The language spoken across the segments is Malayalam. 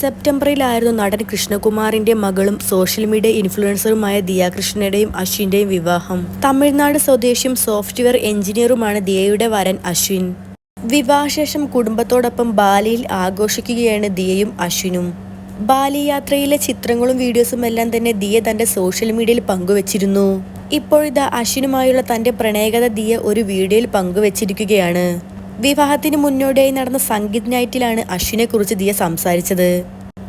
സെപ്റ്റംബറിലായിരുന്നു നടൻ കൃഷ്ണകുമാറിന്റെ മകളും സോഷ്യൽ മീഡിയ ഇൻഫ്ലുവൻസറുമായ ദിയ കൃഷ്ണയുടെയും അശ്വിന്റെയും വിവാഹം. തമിഴ്നാട് സ്വദേശിയും സോഫ്റ്റ്വെയർ എഞ്ചിനീയറുമാണ് ദിയയുടെ വരൻ അശ്വിൻ. വിവാഹശേഷം കുടുംബത്തോടൊപ്പം ബാലിയിൽ ആഘോഷിക്കുകയാണ് ദിയയും അശ്വിനും. ബാലി യാത്രയിലെ ചിത്രങ്ങളും വീഡിയോസും എല്ലാം തന്നെ ദിയ തന്റെ സോഷ്യൽ മീഡിയയിൽ പങ്കുവച്ചിരുന്നു. ഇപ്പോഴിതാ അശ്വിനുമായുള്ള തന്റെ പ്രണയകഥ ദിയ ഒരു വീഡിയോയിൽ പങ്കുവച്ചിരിക്കുകയാണ്. വിവാഹത്തിന് മുന്നോടിയായി നടന്ന സംഗീത് നൈറ്റിലാണ് അശ്വിനെ കുറിച്ച് ദിയ സംസാരിച്ചത്.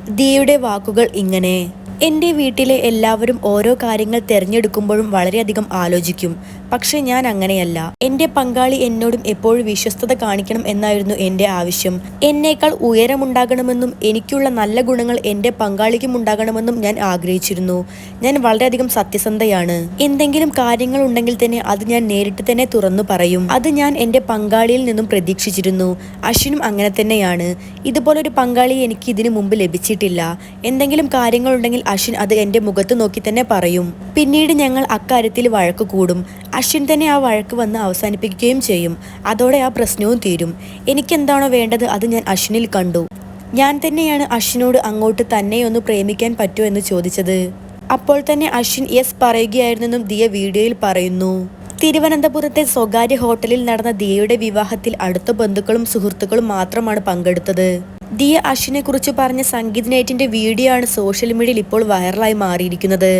ദിയയുടെ വാക്കുകൾ ഇങ്ങനെ. എന്റെ വീട്ടിലെ എല്ലാവരും ഓരോ കാര്യങ്ങൾ തിരഞ്ഞെടുക്കുമ്പോഴും വളരെയധികം ആലോചിക്കും. പക്ഷേ ഞാൻ അങ്ങനെയല്ല. എന്റെ പങ്കാളി എന്നോടും എപ്പോഴും വിശ്വസ്തത കാണിക്കണം എന്നായിരുന്നു എന്റെ ആവശ്യം. എന്നേക്കാൾ ഉയരമുണ്ടാകണമെന്നും എനിക്കുള്ള നല്ല ഗുണങ്ങൾ എന്റെ പങ്കാളിക്കും ഉണ്ടാകണമെന്നും ഞാൻ ആഗ്രഹിച്ചിരുന്നു. ഞാൻ വളരെയധികം സത്യസന്ധയാണ്. എന്തെങ്കിലും കാര്യങ്ങൾ ഉണ്ടെങ്കിൽ തന്നെ അത് ഞാൻ നേരിട്ട് തന്നെ തുറന്നു പറയും. അത് ഞാൻ എന്റെ പങ്കാളിയിൽ നിന്നും പ്രതീക്ഷിച്ചിരുന്നു. അശ്വിനും അങ്ങനെ തന്നെയാണ്. ഇതുപോലൊരു പങ്കാളി എനിക്ക് ഇതിനു മുമ്പ് ലഭിച്ചിട്ടില്ല. എന്തെങ്കിലും കാര്യങ്ങളുണ്ടെങ്കിൽ അശ്വിൻ അത് എന്റെ മുഖത്ത് നോക്കി തന്നെ പറയും. പിന്നീട് ഞങ്ങൾ അക്കാര്യത്തിൽ വഴക്ക് കൂടും. അശ്വിൻ തന്നെ ആ വഴക്ക് വന്ന് അവസാനിപ്പിക്കുകയും ചെയ്യും. അതോടെ ആ പ്രശ്നവും തീരും. എനിക്കെന്താണോ വേണ്ടത് അത് ഞാൻ അശ്വിനിൽ കണ്ടു. ഞാൻ തന്നെയാണ് അശ്വിനോട് അങ്ങോട്ട് തന്നെ ഒന്ന് പ്രേമിക്കാൻ പറ്റുമോ എന്ന് ചോദിച്ചത്. അപ്പോൾ തന്നെ അശ്വിൻ യെസ് പറയുകയായിരുന്നെന്നും ദിയ വീഡിയോയിൽ പറയുന്നു. തിരുവനന്തപുരത്തെ സ്വകാര്യ ഹോട്ടലിൽ നടന്ന ദിയയുടെ വിവാഹത്തിൽ അടുത്ത ബന്ധുക്കളും സുഹൃത്തുക്കളും മാത്രമാണ് പങ്കെടുത്തത്. ദിയ അശ്വിനെ കുറിച്ച് പറഞ്ഞ സംഗീത് നൈറ്റിന്റെ വീഡിയോ ആണ് സോഷ്യൽ മീഡിയയിൽ ഇപ്പോൾ വൈറലായി മാറിയിരിക്കുന്നത്.